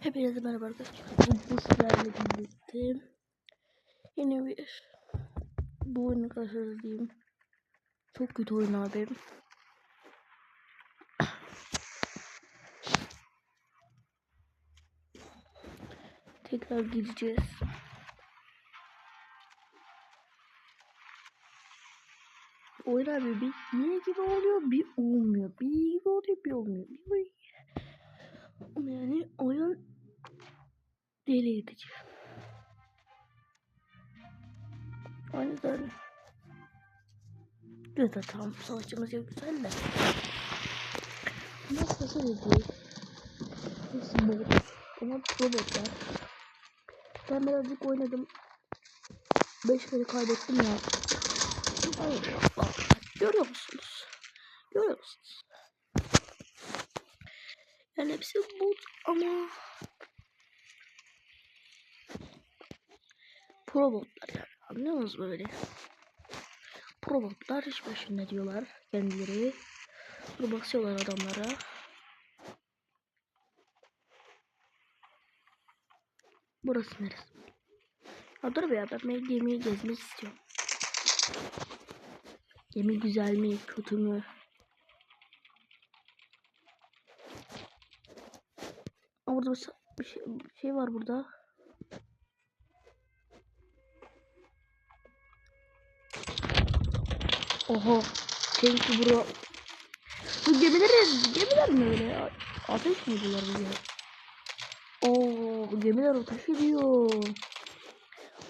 Hepinize merhaba arkadaşlar. Bu sizlerle birlikte yeni bir bu oyunu karşınızdayım. Çok kötü oyun abi. Tekrar gideceğiz. Oyun abi bir niye gibi oluyor bir olmuyor. Bir gibi oluyor bir olmuyor. Bir yani oyun deli edici. O yüzden güzel tamam savaşçımız yok güzel de. Nasıl nasıl ediyor? Nasıl bot? Ama robotlar. Ben birazcık oynadım. 5 kere kaybettim ya. Görüyor musunuz? Görüyor musunuz? Yani hepsi bot ama pro botlar yani anlıyor musunuz böyle? Pro botlar iş başında diyorlar kendileri. Sonra basıyorlar adamlara. Burası neresi? Ha dur be ya ben gemiyi gezmek istiyorum. Gemi güzel mi kötü mü? Burada bir şey, bir şey var burada. Oha. Çünkü bura. Bu gemiler gemiler mi öyle ya? Ateş mi ediyorlar bu gemiler? Oo, gemiler ateş ediyor.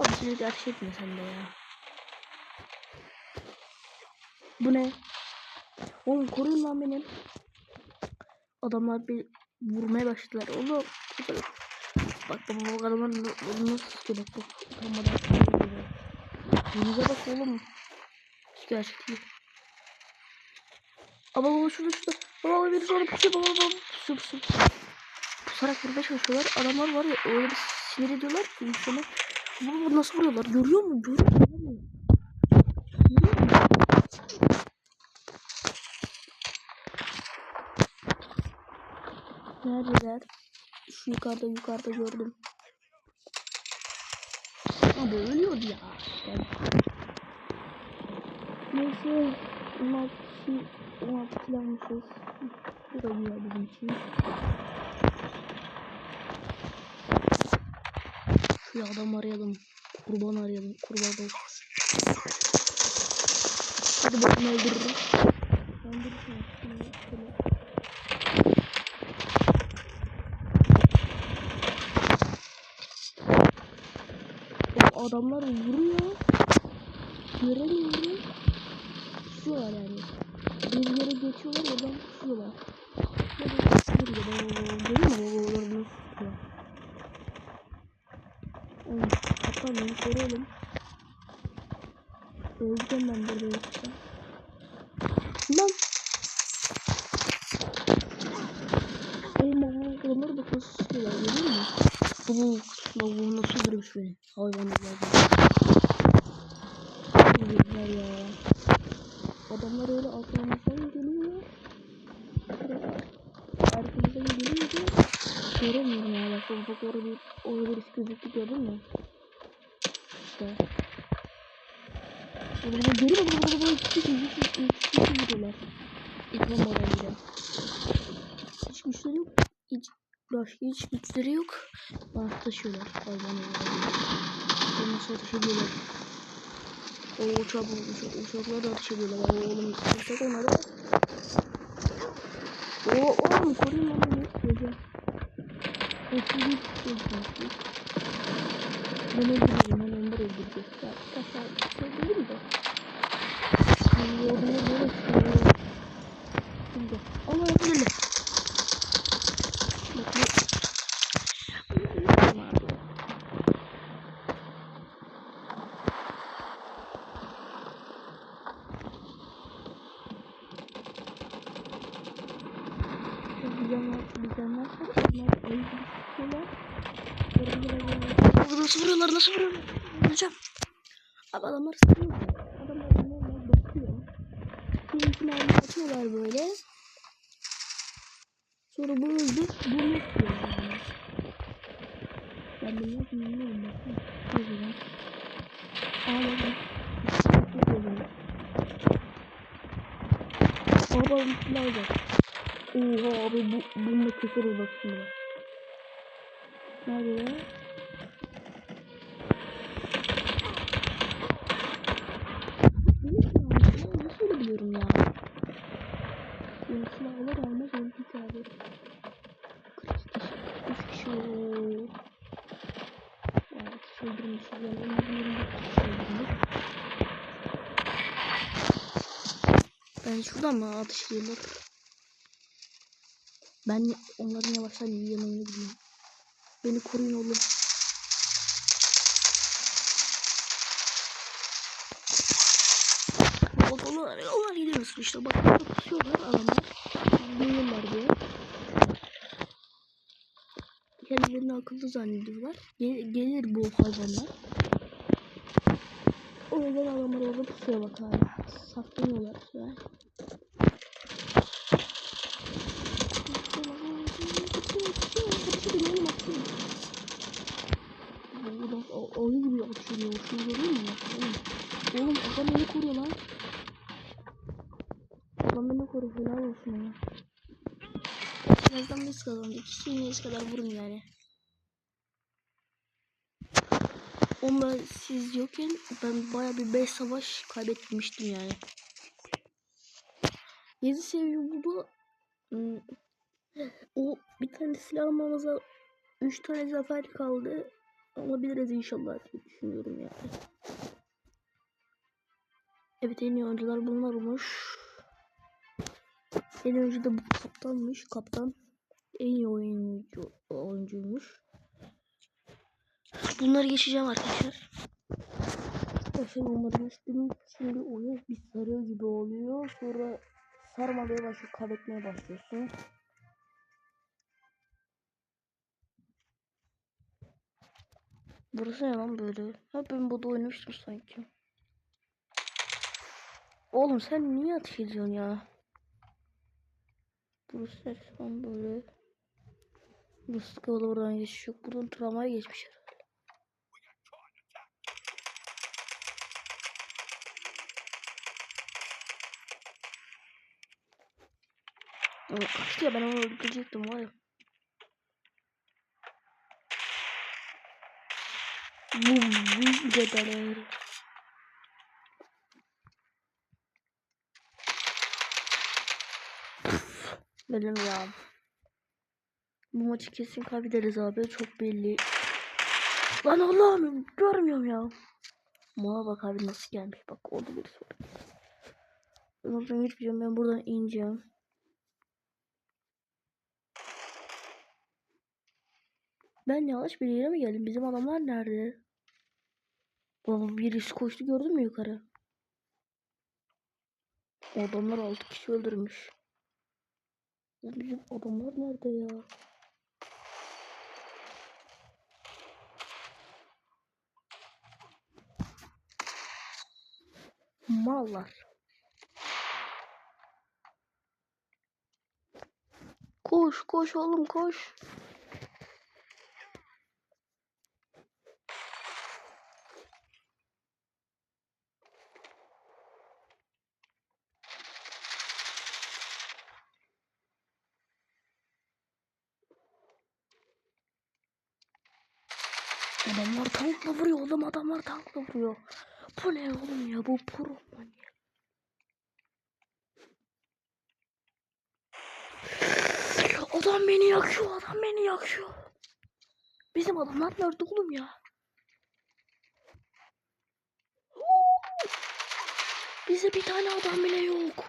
Abi sürekli ateş etme sen ya. Bu ne? Oğlum koruyun lan beni. Adamlar bir vurmaya başladılar. Oğlum. Bak bak bak nasıl sıkıyor bak bak. Utanmadan sıkıyor. Denize bak oğlum. Gerçek değil. Ama baba şurada şurada. Baba baba biri sonra pusuyor baba baba pusuyor pusuyor. Pusarak vurmaya çalışıyorlar. Adamlar var ya öyle bir sinir ediyorlar ki insanı. Baba nasıl vuruyorlar? Görüyor musun? Görüyor musun? Görüyor musun? Neredeler? Şu yukarıda yukarıda gördüm. Abi ölüyordu ya. Yani. Neyse 16 kişi 16 kilometreyiz. Bu da güzel bizim için. Şu adam arayalım. Kurban arayalım. Kurban olsun. Hadi. Öldürürsün. Şimdi şöyle. O adamlar vuruyor. Göremiyorum. Pusuyorlar yani. Bir yere geçiyorlar oradan pusuyorlar. Hadi vuruyor. Görüyor musun? Nasıl tutuyor? Oğlum hatta beni koruyalım. Öleceğim ben burada yoksa. Lan! Adamlar bak nasıl tutuyorlar görüyor musun? Bu bu nasıl durmuş beni? Hayvanlar Güzel ya. Adamlar öyle arkamızdan geliyor. Arkamızdan gelince göremiyorum ya. Bak bak bak orada bir, orada birisi gözüktü gördün mü? İşte. Orada görüyor musun? Orada böyle iki kişi, iki kişi, iki kişi gidiyorlar. Oraya gidelim. Hiç güçleri yok. Hiç, başka hiç güçleri yok. Bana taşıyorlar. Hayvanlar. Ondan sonra taşıyorlar. O uçak uçak uçaklar da ateş ediyorlar. O oğlum uçak onları. O oğlum koruyun lan beni. Bir şey Ben öldüreceğim. Ben onları öldüreceğim. Tane öldürürüm de. O bana böyle sıkıyor. Şimdi. Allah öldürüldü. Bak bu. Gibi sıkıyorlar. Nasıl vuruyorlar nasıl vuruyorlar? Vuracağım. Abi adamlar sıkıyor. Adamlar normal bakıyor. Kıyıkını atıyorlar böyle. Sonra bu öldü. Bunu yapıyor yani. Ben bilmiyorum bilmiyorum bakın. Aa bak bak. Çok güzel. Araba üstüne alacak. Oha abi bu bununla bak şimdi. Nerede? Nasıl öyle biliyorum ya? Yarısını alır almaz öldük abi. 42 kişi. 3 kişi ooo. Evet, kişi öldürmüşüz. Yani 24 kişi. Ben şuradan mı atış gelir? Ben onların yavaştan yanına gideyim. Beni koruyun oğlum. Bak onlar, onlar gidiyorsun işte. Bak burada pusuyorlar adamlar. Bilmiyorlar diye. Kendilerini akıllı zannediyorlar. Gel- gelir bu hayvanlar. O yüzden adamlar orada pusuyor bak hala. Saklanıyorlar. Yani. Ayı gibi açılıyor. Şunu görüyor musun? Oğlum, oğlum adam beni koruyor lan. Adam beni koruyor. Helal olsun ona. Birazdan biz kazandık. İstediğiniz kadar vurun yani. Onda siz yokken ben baya bir 5 savaş kaybetmiştim yani. 7 seviye buldu. O bir tane silah almamıza 3 tane zafer kaldı. Alabiliriz inşallah diye düşünüyorum yani. Evet en iyi oyuncular bunlarmış. En oyuncu da bu kaptanmış. Kaptan en iyi oyuncu oyuncuymuş. Bunları geçeceğim arkadaşlar. Arkadaşlar onları geçtim. Şimdi oyun bir sarıyor gibi oluyor. Sonra sarmamaya başlıyor. Kaybetmeye başlıyorsun. Burası ne lan böyle? Ha ben burada oynamıştım sanki. Oğlum sen niye ateş ediyorsun ya? Burası lan böyle? Burası sıkılı oradan geçiş yok. Buradan tramvay geçmiş herhalde. Kaçtı ya ben onu öldürecektim var ya. Bu bu kadar. Benim ya. Bu maçı kesin kaybederiz abi. Çok belli. Lan Allah'ım görmüyorum ya. Mala bak abi nasıl gelmiş. Bak orada bir soru. Ben oradan gitmeyeceğim. Ben buradan ineceğim. Ben yanlış bir yere mi geldim? Bizim adamlar nerede? Baba birisi koştu gördün mü yukarı? Adamlar 6 kişi öldürmüş. Ya bizim adamlar nerede ya? Mallar. Koş koş oğlum koş. Adamlar tankla vuruyor oğlum adamlar tankla vuruyor. Bu ne oğlum ya bu pro manyak. Adam beni yakıyor adam beni yakıyor. Bizim adamlar nerede oğlum ya? Bize bir tane adam bile yok.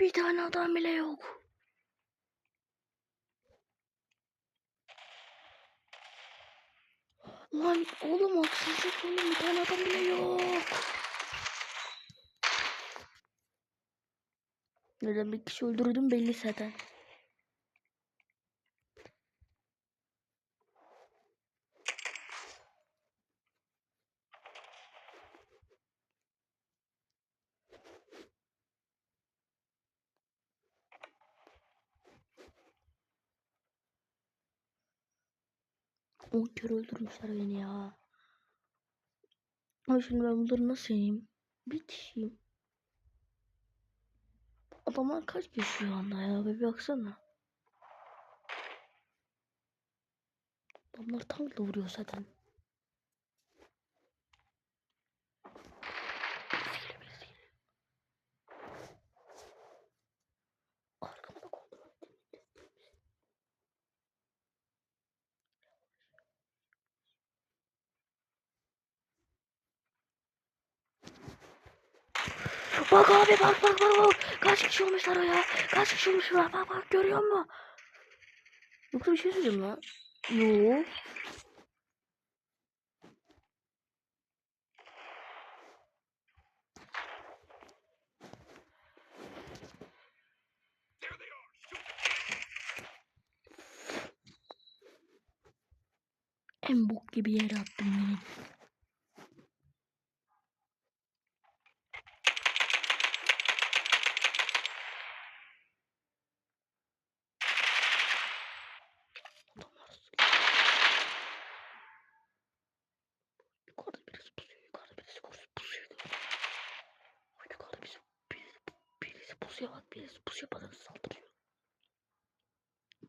Bir tane adam bile yok. Lan oğlum haksızlık oğlum bir tane adam bile yok. Neden bir kişi öldürdüm belli zaten. On kere öldürmüşler beni ya. Ama şimdi ben bunları nasıl yeneyim? Bir. Adamlar kaç kişi şu anda ya? Bir baksana. Adamlar tam da vuruyor zaten. Bak abi bak bak bak bak. Kaç kişi olmuşlar o ya? Kaç kişi olmuşlar? Bak bak görüyor musun? Yoksa bir şey söyleyeceğim lan. Yok. En bok gibi yere attım beni. Adamlar sıkıyor. Yukarıda birisi pusuyor. Yukarıda birisi kus- pusuyor. Bak Yukarıda birisi, birisi, birisi pusuya bak. Birisi pusuya bana saldırıyor.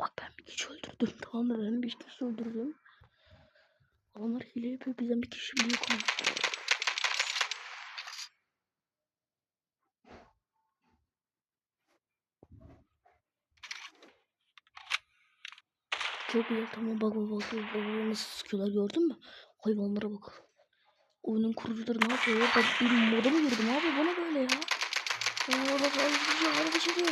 Bak ben bir kişi öldürdüm. Tamam mı? Ben bir kişi öldürdüm. Adamlar hile yapıyor. Bizden bir kişi yok. ama. Çok güzel tamam bak bak bak, bak, nasıl sıkıyorlar gördün mü? Hayvanlara bak. Oyunun kurucuları ne yapıyor? Bak bir moda mı girdim abi bana böyle ya. Aa, bak araba çekiyor araba çekiyor.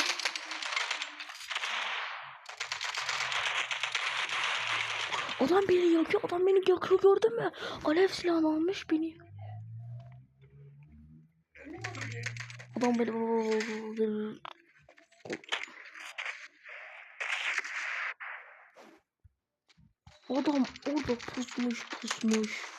Adam beni yakıyor adam beni yakıyor gördün mü? Alev silahını almış beni. Adam beni Adam orada pusmuş pusmuş.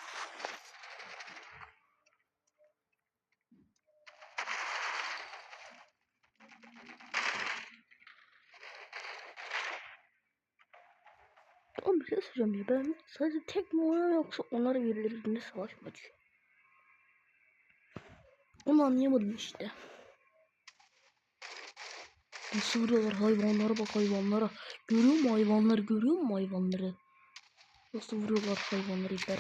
Söyleyeceğim ya ben sadece tek mi oynuyorum yoksa onlara birbirlerine savaş mı açıyor? Onu anlayamadım işte. Nasıl vuruyorlar hayvanlara bak hayvanlara. Görüyor mu hayvanları görüyor mu hayvanları? Nasıl vuruyorlar hayvanları ipler.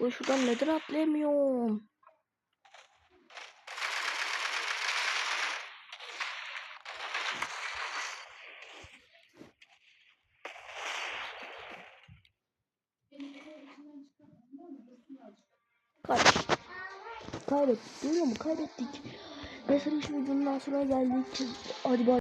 Oy şuradan neden atlayamıyorum? Kaç. Kaybettik. Görüyor musun? Kaybettik. Mesela şu videonun sonuna geldik. Hadi bay.